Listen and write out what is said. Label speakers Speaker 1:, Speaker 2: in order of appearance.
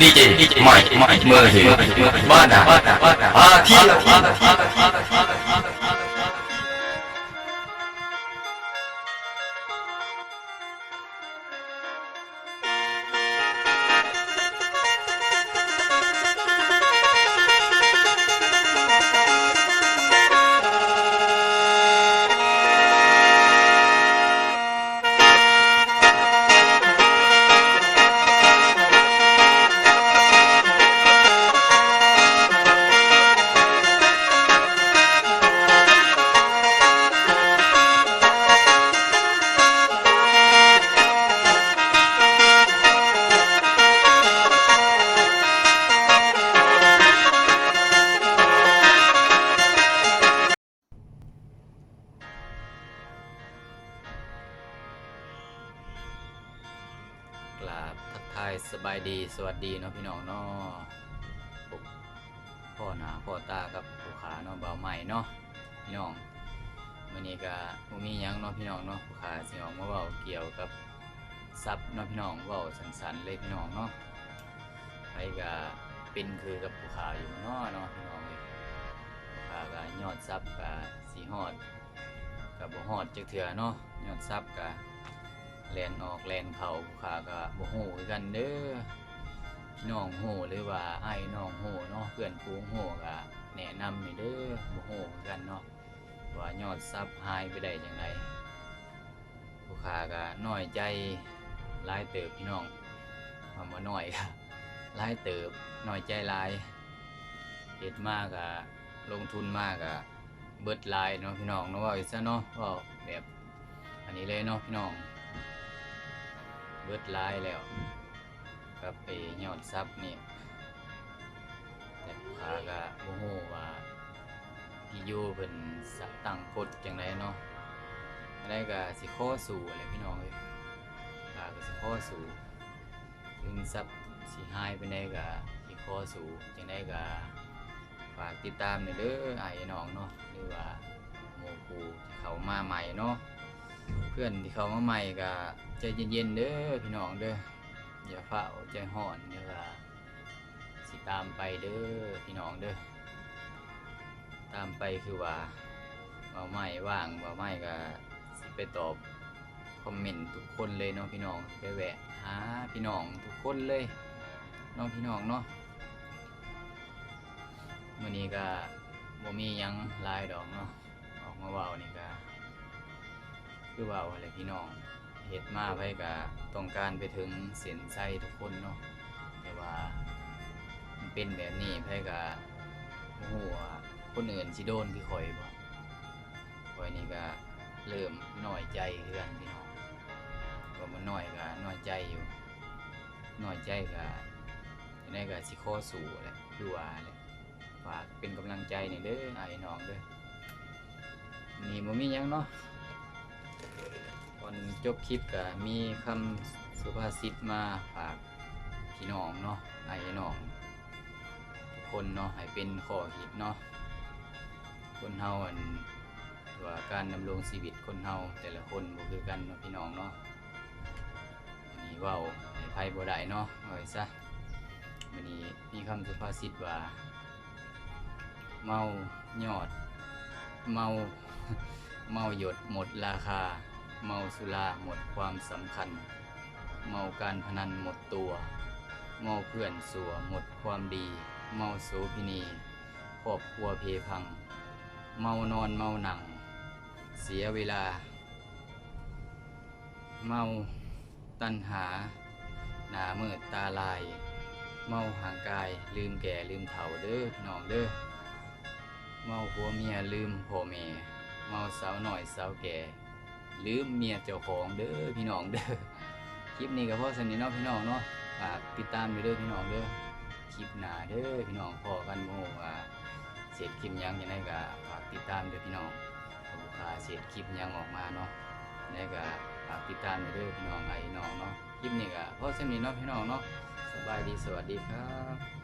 Speaker 1: ดีเจใหม่ใหม่เมื่อถึงบ้านนาอาทีอา
Speaker 2: กราบทักทายสบายดีสวัสดีเนาะพี่น้องเนาะพ่อหนาพ่อตากับผู้ขาเนาะเบาใหม่เนาะพี่น้องมื้อนี้ก็บ่มีหยังเนาะพี่น้องเนาะผู้ขาสิออกมาเว้าเกี่ยวกับทรัพย์เนาะพี่น้องเว้าสั้นๆเลยพี่น้องเนาะไปก็เป็นคือกับผู้ขาอยู่เนาะเนาะพี่น้องเอ้ยผู้ขาก็ยอดทรัพย์ก็สิฮอดก็บ่ฮอดจักเทื่อเนาะยอดทรัพย์ก็ แลนออกแลนเขาผู้ขาก็บ่ฮู้คือกันเด้อพี่น้องฮู้หรือว่าไอ้น้องฮู้เนาะเพื่อนฟูงฮู้ก็แนะนำนี่เด้อบ่ฮู้คือกันเนาะว่ายอดซับหายไปได้จังไดผู้ขาก็น้อยใจหลายเติบพี่น้องคำว่าน้อยก็หลายเติบน้อยใจหลายเฮ็ดมากก็ลงทุนมากก็เบิดหลายเนาะพี่น้องเนาะว่าอีกซะเนาะเว้าแบบอันนี้เลยเนาะพี่น้อง เบิดลายแล้วกับไปยอดซับนี่แต่ลูกค้าก็บ่ฮู้ว่าพี่อยู่เพิ่นสะตั้งกฎจังไดเนาะได้ก็สิข้อสู่อะไรพี่น้องเอ้ยขาก็สิข้อสู่ถึงซับสิหายไปได้ก็สิข้อสู่จังไดก็ฝากติดตามหน่อยเด้อไอ้น้องเนาะหรือว่าหมู่ครูที่เขามาใหม่เนาะ เพื่อนที่เขามาใหม่ก็ใจเย็นๆเด้อพี่น้องเด้ออย่าเฝ้าใจห่อนเด้อสิตามไปเด้อพี่น้องเด้อตามไปคือว่าเบาไม่ว่างเบาไม่ก็สิไปตอบคอมเมนต์ทุกคนเลยเนาะพี่น้องไปแวะหาพี่น้องทุกคนเลยน้องพี่น้องเนาะมื้อนี้ก็บ่มียังลายดอกเนาะออกมาเว้านี่ก็ คือว่าอะไรพี่น้องเฮ็ดมาไว้ก็ต้องการไปถึงเส้นใจทุกคนเนาะแต่ว่ามันเป็นแบบนี้ไผก็บ่ฮู้ว่าคนอื่นสิโดนคือข่อยบ่ข่อยนี่ก็เริ่มน้อยใจเฮือนพี่น้องก็มันน้อยก็น้อยใจอยู่น้อยใจก็ยังไงก็สิขอสู้แหละคือว่าแหละฝากเป็นกำลังใจนี่เด้อไอ้น้องเด้อนี่บ่มีหยังเนาะ ก่อนจบคลิปก็มีคำสุภาษิตมาฝากพี่น้องเนาะไอ้น้องทุกคนเนาะให้เป็นข้อคิดเนาะคนเฮาอันว่าการดำรงชีวิตคนเฮาแต่ละคนบ่คือกันเนาะพี่น้องเนาะอันนี้เว้าให้ไผบ่ได้เนาะเอาไว้ซะวันนี้มีคำสุภาษิตว่าเมายอดเมา เมาหยดหมดราคา เมาสุราหมดความสำคัญ เมาการพนันหมดตัว เมาเพื่อนสัวหมดความดี เมาโสพินีครอบครัวเพพัง เมานอนเมาหนัง เสียเวลา เมาตัณหา หนามืดตาลาย เมาห่างกายลืมแก่ลืมเฒ่าเด้อน้องเด้อเมาผัวเมียลืมพ่อแม่ เมาสาวหน่อยสาวแก่ลืมเมียเจ้าของเด้อพี่น้องเด้อคลิปนี้ก็พอสนิทเนาะพี่น้องเนาะฝากติดตามเด้อพี่น้องเด้อคลิปหน้าเด้อพี่น้องพอกันโมว่าเสร็จคลิปยังยังไงก็ฝากติดตามเด้อพี่น้องถ้าลูกค้าเสร็จคลิปยังออกมาเนาะยังไงก็ฝากติดตามเด้อพี่น้องไอ้น้องเนาะคลิปนี้ก็พอสนิทเนาะพี่น้องเนาะสบายดีสวัสดีครับ